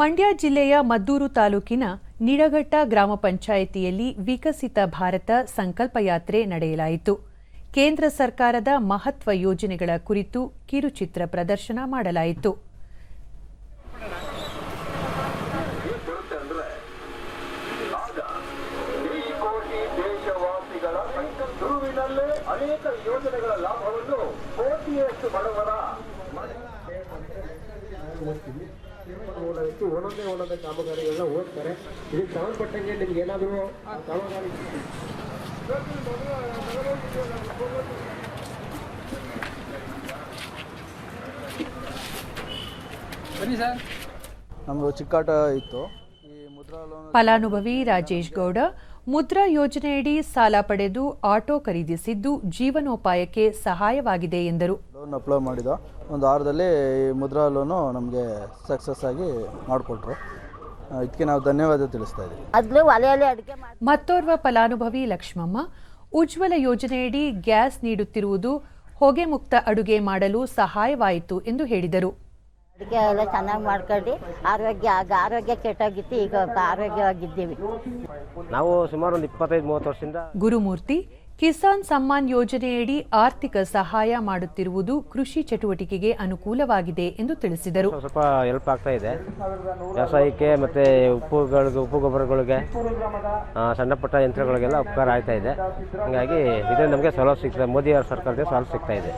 ಮಂಡ್ಯ ಜಿಲ್ಲೆಯ ಮದ್ದೂರು ತಾಲೂಕಿನ ನಿಡಘಟ್ಟ ಗ್ರಾಮ ಪಂಚಾಯಿತಿಯಲ್ಲಿ ವಿಕಸಿತ ಭಾರತ ಸಂಕಲ್ಪ ಯಾತ್ರೆ ನಡೆಯಲಾಯಿತು. ಕೇಂದ್ರ ಸರ್ಕಾರದ ಮಹತ್ವ ಯೋಜನೆಗಳ ಕುರಿತು ಕಿರುಚಿತ್ರ ಪ್ರದರ್ಶನ ಮಾಡಲಾಯಿತು. ಯೋಜನೆಗಳ ಲಾಭವನ್ನು ಕೋಟಿಯಷ್ಟು ಬಡವರ ಒಂದೊಂದೇ ಒಂದೊಂದೇ ಕಾಮಗಾರಿಗಳನ್ನ ಹೋಗ್ತಾರೆ. ಇದಕ್ಕೆ ಸಂಬಂಧಪಟ್ಟಂಗೆ ನಿಮ್ಗೆ ಏನಾದರೂ ಕಾಮಗಾರಿ ನಮ್ಮದು ಚಿಕ್ಕಾಟ ಇತ್ತು. ಫಲಾನುಭವಿ ರಾಜೇಶ್ ಗೌಡ ಮುದ್ರಾ ಯೋಜನೆಯಡಿ ಸಾಲ ಪಡೆದು ಆಟೋ ಖರೀದಿಸಿದ್ದು ಜೀವನೋಪಾಯಕ್ಕೆ ಸಹಾಯವಾಗಿದೆ ಎಂದರು. ಲೋನ್ ಅಪ್ಲೈ ಮಾಡಿದ. ಒಂದು ವಾರದಲ್ಲಿ ಈ ಮುದ್ರಾ ಲೋನು ನಮಗೆ ಸಕ್ಸಸ್ ಆಗಿ ಮಾಡಿಕೊಟ್ರು. ಇದಕ್ಕೆ ನಾವು ಧನ್ಯವಾದ ತಿಳಿಸ್ತಾ ಇದ್ದೀವಿ. ಮತ್ತೋರ್ವ ಫಲಾನುಭವಿ ಲಕ್ಷ್ಮಮ್ಮ ಉಜ್ವಲ ಯೋಜನೆಯಡಿ ಗ್ಯಾಸ್ ನೀಡುತ್ತಿರುವುದು ಹೊಗೆ ಮುಕ್ತ ಅಡುಗೆ ಮಾಡಲು ಸಹಾಯವಾಯಿತು ಎಂದು ಹೇಳಿದರು. ಅಡುಗೆ ಎಲ್ಲ ಚೆನ್ನಾಗಿ ಮಾಡ್ಕೊಂಡು ಆರೋಗ್ಯ ಆಗ ಆರೋಗ್ಯ ಕೆಟ್ಟೋಗಿತ್ತು ಈಗ ಆರೋಗ್ಯವಾಗಿದ್ದೀವಿ. ನಾವು ಸುಮಾರು ಒಂದು ಇಪ್ಪತ್ತೈದು ಮೂವತ್ತು ವರ್ಷದಿಂದ ಗುರುಮೂರ್ತಿ ಕಿಸಾನ್ ಸಮ್ಮಾನ್ ಯೋಜನೆಯಡಿ ಆರ್ಥಿಕ ಸಹಾಯ ಮಾಡುತ್ತಿರುವುದು ಕೃಷಿ ಚಟುವಟಿಕೆಗೆ ಅನುಕೂಲವಾಗಿದೆ ಎಂದು ತಿಳಿಸಿದರು. ಸ್ವಲ್ಪ ಹೆಲ್ಪ್ ಆಗ್ತಾ ಇದೆ. ವ್ಯವಸಾಯಕ್ಕೆ ಮತ್ತೆ ಉಪ್ಪುಗಳಿಗೆ ಉಪ್ಪು ಗೊಬ್ಬರಗಳಿಗೆ ಸಣ್ಣ ಪುಟ್ಟ ಯಂತ್ರಗಳಿಗೆಲ್ಲ ಉಪಕಾರ ಆಗ್ತಾ ಇದೆ. ಹಾಗಾಗಿ ಇದರಿಂದ ನಮಗೆ ಸೌಲಭ್ಯ ಸಿಗ್ತದೆ ಮೋದಿ ಅವರ ಸರ್ಕಾರದಿಂದ ಸಾಲ ಸಿಗ್ತಾ ಇದೆ.